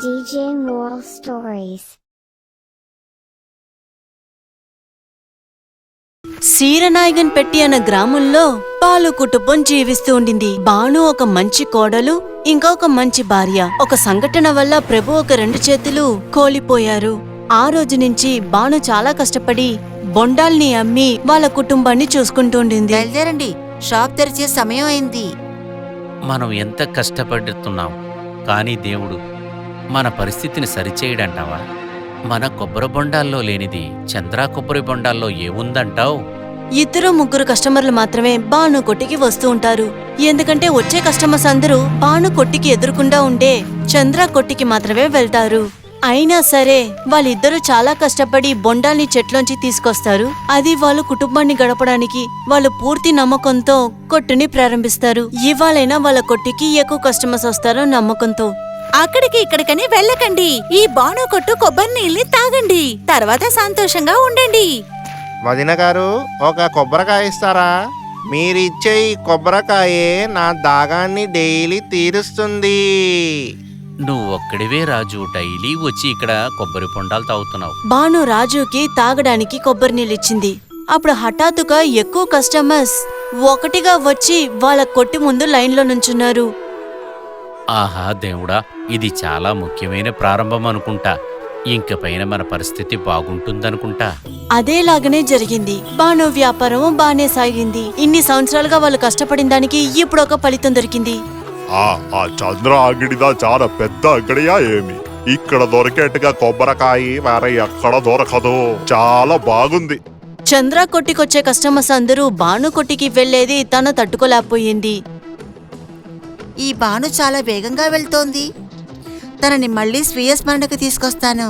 DJ Moral Stories. సీరనాయగన్ పెట్టి అన్న గ్రామంలో పాలు కుటుంబం జీవిస్తూ ఉండింది. బాను ఒక మంచి కోడలు ఇంకా ఒక మంచి భార్య. ఒక సంఘటన వల్ల ప్రభు ఒక రెండు చేతులు కోలిపోయారు. ఆ రోజు నుంచి బాను చాలా కష్టపడి బొండాల్ని అమ్మి వాళ్ళ కుటుంబాన్ని చూసుకుంటూ ఉండింది. బయలుదేరండి. షాప్ తెరిచే సమయం అయింది. మనం ఎంత కష్టపడుతున్నాం. కానీ దేవుడు మన పరిస్థితిని సరిచేయడంటావా? మన కొబ్బరి బొండాల్లో లేనిది చంద్రా కొబ్బరి బొండాల్లో ఏముందంటావు? ఇద్దరు ముగ్గురు కస్టమర్లు మాత్రమే బాను కొట్టికి వస్తూ ఉంటారు. ఎందుకంటే వచ్చే కస్టమర్స్ అందరూ బాను కొట్టికి ఎదురుకుండా ఉండే చంద్ర కొట్టికి మాత్రమే వెళ్తారు. అయినా సరే వాళ్ళిద్దరూ చాలా కష్టపడి బొండాల్ని చెట్లోంచి తీసుకొస్తారు. అది వాళ్ళ కుటుంబాన్ని గడపడానికి వాళ్ళు పూర్తి నమ్మకంతో కొట్టుని ప్రారంభిస్తారు. ఇవాళైనా వాళ్ళ కొట్టికి ఎక్కువ కస్టమర్స్ వస్తారో నమ్మకంతో. అక్కడికి ఇక్కడికని వెళ్ళకండి. ఈ బాను కొట్టు కొబ్బరి నీళ్ళని తాగండి. తర్వాత సంతోషంగా ఉండండి. వదిన గారు ఒక కొబ్బరికాయ ఇస్తారా? మీరిచ్చే ఈ కొబ్బరికాయే నా దాగాన్ని డైలీ తీరుస్తుంది. నువ్వు ఒక్కడివే రాజు డైలీ వచ్చి ఇక్కడ కొబ్బరి బొండాలు తాగుతున్నావు. బాను రాజుకి తాగడానికి కొబ్బరి నీళ్ళిచ్చింది అప్పుడు హఠాత్తుగా ఎక్కువ కస్టమర్స్ ఒకటిగా వచ్చి వాళ్ళ కొట్టి ముందు లైన్లో నుంచున్నారు. ఆహా దేవుడా ఇది చాలా ముఖ్యమైన ప్రారంభం అనుకుంటా. ఇంక పైన మన పరిస్థితి బాగుంటుందనుకుంటా. అదేలాగనే జరిగింది. బాను వ్యాపారం బానే సాగింది. ఇన్ని సంవత్సరాలుగా వాళ్ళు కష్టపడిన దానికి ఇప్పుడు ఒక ఫలితం దొరికింది. ఆ ఆ చంద్ర అంగడిదా చాలా పెద్ద అంగడియా ఏమి? ఇక్కడ దొరికేట్టుగా కొబ్బరికాయ వేరే ఎక్కడ దొరకదు. చాలా బాగుంది. చంద్ర కొట్టికొచ్చే కస్టమర్స్ అందరూ బాను కొట్టికి వెళ్ళేది తను తట్టుకోలేకపోయింది. ఈ బాను చాలా వేగంగా వెళ్తోంది. తనని మళ్ళీ స్వీయ స్మరణకు తీసుకొస్తాను.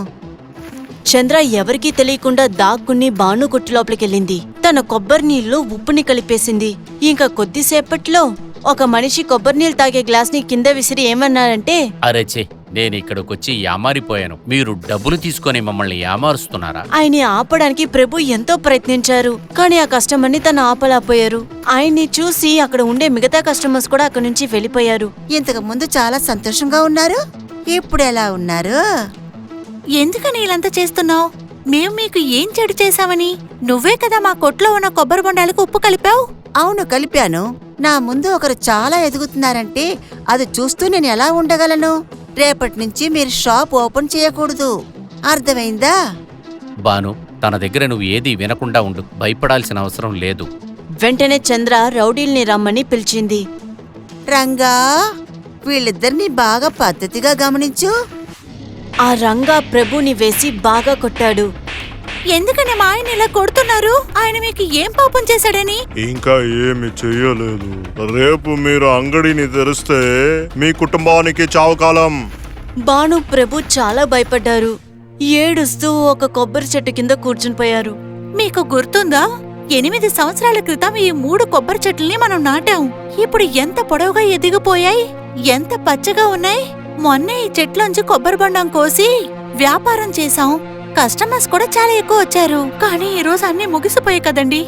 చంద్ర ఎవరికీ తెలియకుండా దాక్కుని బాను కొట్టు లోపలికెళ్ళింది తన కొబ్బరి నీళ్ళు ఉప్పుని కలిపేసింది. ఇంకా కొద్దిసేపట్లో ఒక మనిషి కొబ్బరి నీళ్ళు తాగే గ్లాస్ని కింద విసిరి ఏమన్నారంటే అరేచే నేను ఇక్కడికొచ్చి యామారిపోయాను మీరు డబ్బులు తీసుకొని మమ్మల్ని యామారుస్తున్నారా ఆయన్ని ఆపడానికి ప్రభు ఎంతో ప్రయత్నించారు కానీ ఆ కస్టమర్ని తను ఆపలేకపోయారు. ఆయన్ని చూసి అక్కడ ఉండే మిగతా కస్టమర్స్ కూడా అక్కడి నుంచి వెళ్ళిపోయారు. ఇంతకు ముందు చాలా సంతోషంగా ఉన్నారు ఇప్పుడు ఎలా ఉన్నారు? ఎందుకని ఇలాంతా చేస్తున్నావు? మేం మీకు ఏం చెడు చేశామని? నువ్వే కదా మా కొట్లో ఉన్న కొబ్బరి బొండాలకు ఉప్పు కలిపావు? అవును కలిపాను. నా ముందు ఒకరు చాలా ఎదుగుతున్నారంటే అది చూస్తూ నేను ఎలా ఉండగలను? రేపటి నుంచి మీరు షాప్ ఓపెన్ చేయకూడదు. అర్థమైందా? బాను తన దగ్గర నువ్వు ఏది వినకుండా ఉండు. భయపడాల్సిన అవసరం లేదు. వెంటనే చంద్ర రౌడీల్ని రమ్మని పిలిచింది. రంగా వీళ్ళిద్దరిని బాగా పద్ధతిగా గమనించు. ఆ రంగా ప్రభుని వేసి బాగా కొట్టాడు. ఎందుకని మా ఆయన ఇలా కొడుతున్నారు? ఆయన మీకు ఏం పాపం చేశాడని? ఇంకా ఏమి చెయ్యలేదు. రేపు మీరు అంగడిని తెరిస్తే మీ కుటుంబానికి చావుకాలం. బాను ప్రభు చాలా భయపడ్డారు. ఏడుస్తూ ఒక కొబ్బరి చెట్టు కింద కూర్చుని పోయారు. మీకు గుర్తుందా? ఎనిమిది సంవత్సరాల క్రితం ఈ మూడు కొబ్బరి చెట్లని మనం నాటాం. ఇప్పుడు ఎంత పొడవుగా ఎదిగిపోయాయి? ఎంత పచ్చగా ఉన్నాయి? మొన్నే ఈ చెట్లోంచి కొబ్బరి బొండం కోసి వ్యాపారం చేశాం. కస్టమర్స్ కూడా చాలా ఎక్కువ వచ్చారు. కానీ ఈ రోజు అన్నీ ముగిసిపోయాయి కదండి.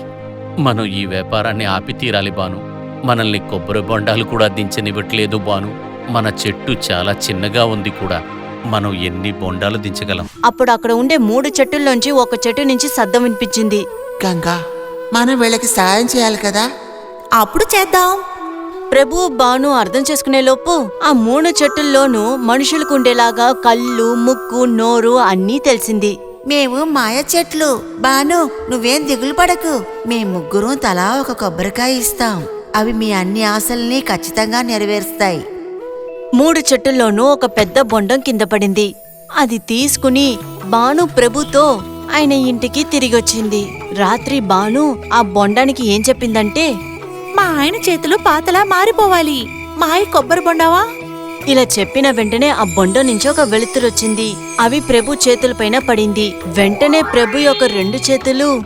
మనం ఈ వ్యాపారాన్ని ఆపి తీరాలి బాను. మనల్ని కొబ్బరి బొండాలు కూడా దించనివ్వట్లేదు బాను. మన చెట్టు చాలా చిన్నగా ఉంది కూడా. మనం ఎన్ని బొండాలు దించగలం? అప్పుడు అక్కడ ఉండే మూడు చెట్టుల్లోంచి ఒక చెట్టు నుంచి శబ్దం వినిపించింది. గంగా మనం వీళ్ళకి సాయం చేయాలి కదా? అప్పుడు చేద్దాం. ప్రభు బాను అర్థం చేసుకునే లోపు ఆ మూడు చెట్టుల్లోనూ మనుషులకు ఉండేలాగా కళ్ళు ముక్కు నోరు అన్నీ తెలిసింది. మేము మాయ చెట్లు. బాను నువ్వేం దిగులు పడకు. మేం ముగ్గురం తలా ఒక కొబ్బరికాయ ఇస్తాం. అవి మీ అన్ని ఆశల్ని ఖచ్చితంగా నెరవేరుస్తాయి. మూడు చెట్టుల్లోనూ ఒక పెద్ద బొండం కింద పడింది. అది తీసుకుని బాను ప్రభుతో ఆయన ఇంటికి తిరిగొచ్చింది. రాత్రి బాను ఆ బొండానికి ఏం చెప్పిందంటే మా ఆయన చేతులు పాతలా మారిపోవాలి. మాయ కొబ్బరి బొండావా? ఇలా చెప్పిన వెంటనే ఆ బొండ నుంచి ఒక వెలుతురొచ్చింది. అవి ప్రభు చేతులపైన పడింది. వెంటనే ప్రభు యొక్క రెండు చేతులు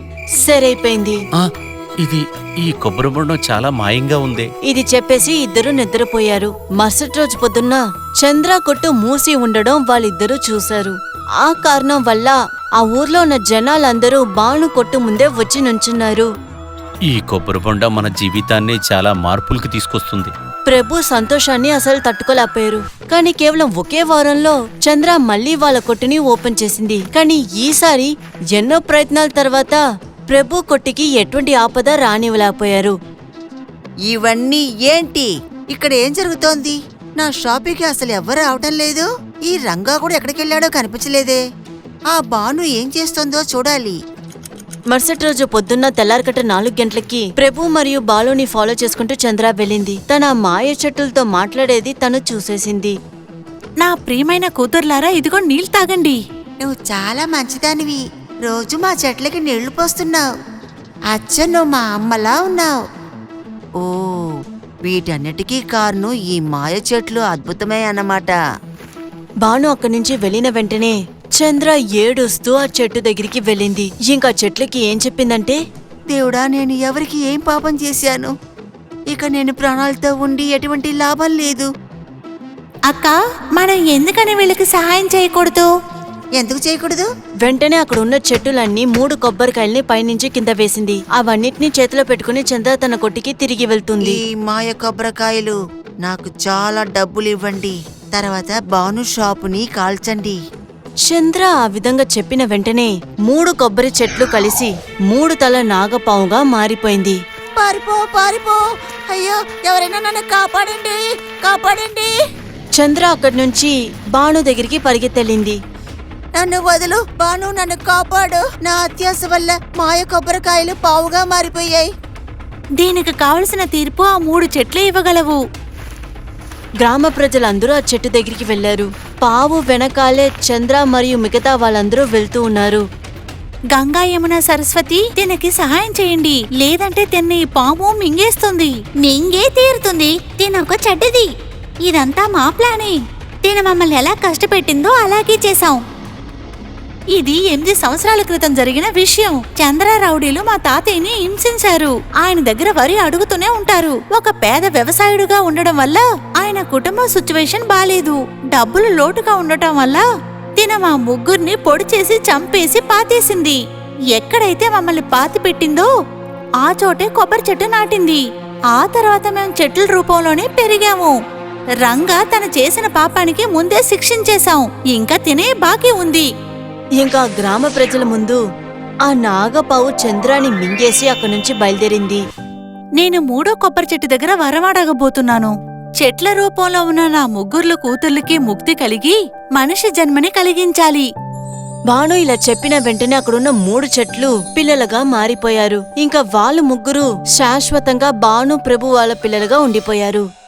సరైపోయింది. ఆ, ఇది ఈ కొబ్బరి బొండం చాలా మాయంగా ఉంది. ఇది చెప్పేసి ఇద్దరు నిద్రపోయారు. మరుసటి రోజు పొద్దున్న చంద్ర కొట్టు మూసి ఉండడం వాళ్ళిద్దరూ చూశారు. ఆ కారణం వల్ల ఆ ఊర్లో ఉన్న జనాలందరూ బాను కొట్టు ముందే వచ్చి నుంచున్నారు. ఈ కొబ్బరి బొండ మన జీవితాన్ని చాలా మార్పులకు తీసుకొస్తుంది. ప్రభు సంతోషాన్ని అసలు తట్టుకోలేకపోయారు. కానీ కేవలం ఒకే వారంలో చంద్ర మళ్ళీ వాళ్ళ కొట్టుని ఓపెన్ చేసింది. కానీ ఈసారి ఎన్నో ప్రయత్నాల తర్వాత ప్రభు కొట్టికి ఎటువంటి ఆపద రానివ్వలేకపోయారు. ఇవన్నీ ఏంటి? ఇక్కడ ఏం జరుగుతోంది? నా షాపింగ్కి అసలు ఎవ్వరు రావటం లేదు. ఈ రంగా కూడా ఎక్కడికి వెళ్ళాడో కనిపించలేదే. ఆ బాను ఏం చేస్తోందో చూడాలి. మరుసటి రోజు పొద్దున్న తెల్లారకట్ట నాలుగు గంటలకి ప్రభు మరియు బాలుని ఫాలో చేసుకుంటూ చంద్ర వెళ్ళింది. తన మాయ చెట్టులతో మాట్లాడేది తను చూసేసింది. నా ప్రియమైన కూతుర్లారా ఇదిగో నీళ్ళు తాగండి. నువ్వు చాలా మంచిదానివి. రోజు మా చెట్లకి నీళ్ళు పోస్తున్నావు. అచ్చ నువ్వు మా అమ్మలా ఉన్నావు. ఓ వీటన్నిటికీ కారణం ఈ మాయ చెట్లు అద్భుతమే అన్నమాట. బాను అక్కడి నుంచి వెళ్ళిన వెంటనే చంద్ర ఏడుస్తూ ఆ చెట్టు దగ్గరికి వెళ్ళింది. ఇంకా చెట్లకి ఏం చెప్పిందంటే దేవుడా నేను ఎవరికి ఏం పాపం చేశాను? ఇక నేను ప్రాణాలతో ఉండి ఎటువంటి లాభం లేదు. అక్క మనం ఎందుకని వీళ్ళకి సహాయం చేయకూడదు? ఎందుకు చేయకూడదు? వెంటనే అక్కడ ఉన్న చెట్టులన్నీ మూడు కొబ్బరికాయల్ని పైనుంచి కింద వేసింది. అవన్నిటిని చేతిలో పెట్టుకుని చంద్ర తన కొట్టికి తిరిగి వెళ్తుంది. ఈ మాయ కొబ్బరికాయలు నాకు చాలా డబ్బులు ఇవ్వండి తర్వాత బాను షాపుని కాల్చండి. చంద్ర ఆ విధంగా చెప్పిన వెంటనే మూడు కొబ్బరి చెట్లు కలిసి మూడు తల నాగపావుగా మారిపోయింది. పారిపో పారిపో. అయ్యో ఎవరైనా నన్ను కాపాడండి కాపాడండి. చంద్ర అక్కడి నుంచి బాను దగ్గరికి పరిగెత్తెళ్ళింది. నన్ను వదులు బాను నన్ను కాపాడు. నా అత్యాస వల్ల మాయ కొబ్బరికాయలు పావుగా మారిపోయాయి. దీనికి కావలసిన తీర్పు ఆ మూడు చెట్లే ఇవ్వగలవు. గ్రామ ప్రజలందరూ ఆ చెట్టు దగ్గరికి వెళ్ళారు పావు వెనకాలే చంద్ర మరియు మిగతా వాళ్ళందరూ వెళ్తూ ఉన్నారు. గంగా యమున సరస్వతి దీనికి సహాయం చేయండి. లేదంటే తిన్న ఈ పాము మింగేస్తుంది. మింగే తీరుతుంది. తినొక చెడ్డది. ఇదంతా మా ప్లానే. తిన మమ్మల్ని ఎలా కష్టపెట్టిందో అలాగే చేశాం. ఇది ఎనిమిది సంవత్సరాల క్రితం జరిగిన విషయం. చంద్ర రౌడీలు మా తాతయ్యని హింసించారు. ఆయన దగ్గర వరి అడుగుతూనే ఉంటారు. ఒక పేద వ్యవసాయుడుగా ఉండడం వల్ల ఆయన కుటుంబ సిచ్యువేషన్ బాలేదు. డబ్బులు లోటుగా ఉండటం వల్ల తిన మా ముగ్గురిని పొడి చేసి చంపేసి పాతేసింది. ఎక్కడైతే మమ్మల్ని పాతి పెట్టిందో ఆ చోటే కొబ్బరి చెట్టు నాటింది. ఆ తర్వాత మేము చెట్ల రూపంలోనే పెరిగాము. రంగా తను చేసిన పాపానికి ముందే శిక్షించేశాం. ఇంకా తినే బాకీ ఉంది. ఇంకా గ్రామ ప్రజల ముందు ఆ నాగపావు చంద్రాని మింగేసి అక్కడి నుంచి బయలుదేరింది. నేను మూడో కొబ్బరి చెట్టు దగ్గర వరమాడగబోతున్నాను చెట్ల రూపంలో ఉన్న నా ముగ్గుర్ల కూతుర్లకి ముక్తి కలిగి మనిషి జన్మని కలిగించాలి. బాను ఇలా చెప్పిన వెంటనే అక్కడున్న మూడు చెట్లు పిల్లలుగా మారిపోయారు. ఇంకా వాళ్ళు ముగ్గురు శాశ్వతంగా బాను ప్రభు వాళ్ళ పిల్లలుగా ఉండిపోయారు.